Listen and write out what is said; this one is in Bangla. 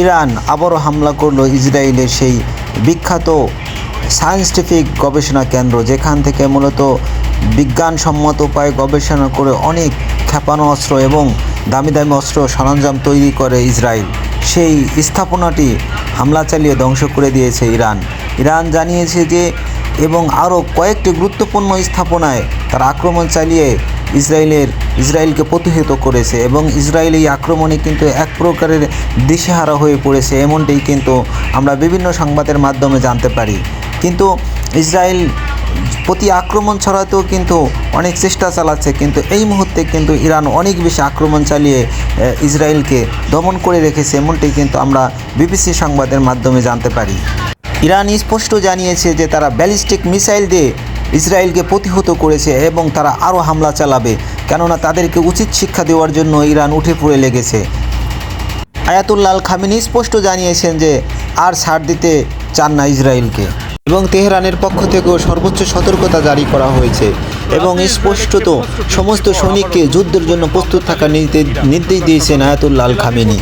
ইরান আবারও হামলা করল ইসরায়েলের সেই বিখ্যাত সায়েন্টিফিক গবেষণা কেন্দ্র, যেখান থেকে মূলত বিজ্ঞানসম্মত উপায়ে গবেষণা করে অনেক ক্ষেপণাস্ত্র অস্ত্র এবং দামি দামি অস্ত্র সরঞ্জাম তৈরি করে ইসরায়েল। সেই স্থাপনাটি হামলা চালিয়ে ধ্বংস করে দিয়েছে ইরান। ইরান জানিয়েছে যে, এবং আরও কয়েকটি গুরুত্বপূর্ণ স্থাপনায় তার আক্রমণ চালিয়ে ইসরায়েলের, ইসরায়েলকে প্রতিহত করেছে এবং ইসরায়েল এই আক্রমণে কিন্তু এক প্রকারের দিশেহারা হয়ে পড়েছে এমনটাই কিন্তু আমরা বিভিন্ন সংবাদের মাধ্যমে জানতে পারি। কিন্তু ইসরায়েল প্রতি আক্রমণ ছড়াতেও কিন্তু অনেক চেষ্টা চালাচ্ছে, কিন্তু এই মুহূর্তে কিন্তু ইরান অনেক বেশি আক্রমণ চালিয়ে ইসরায়েলকে দমন করে রেখেছে এমনটাই কিন্তু আমরা বিবিসি সংবাদের মাধ্যমে জানতে পারি। ইরান স্পষ্ট জানিয়েছে যে তারা ব্যালিস্টিক মিসাইল দিয়ে ইসরায়েলকে প্রতিহত করেছে এবং তারা আরও হামলা চালাবে, কেননা তাদেরকে উচিত শিক্ষা দেওয়ার জন্য ইরান উঠে পড়ে লেগেছে। আয়াতুল্লাল খামিনি স্পষ্ট জানিয়েছেন যে আর ছাড় দিতে চান না ইসরায়েলকে এবং তেহরানের পক্ষ থেকেও সর্বোচ্চ সতর্কতা জারি করা হয়েছে এবং স্পষ্টত সমস্ত সৈনিককে যুদ্ধের জন্য প্রস্তুত থাকার নির্দেশ দিয়েছেন আয়াতুল্লাল খামিনি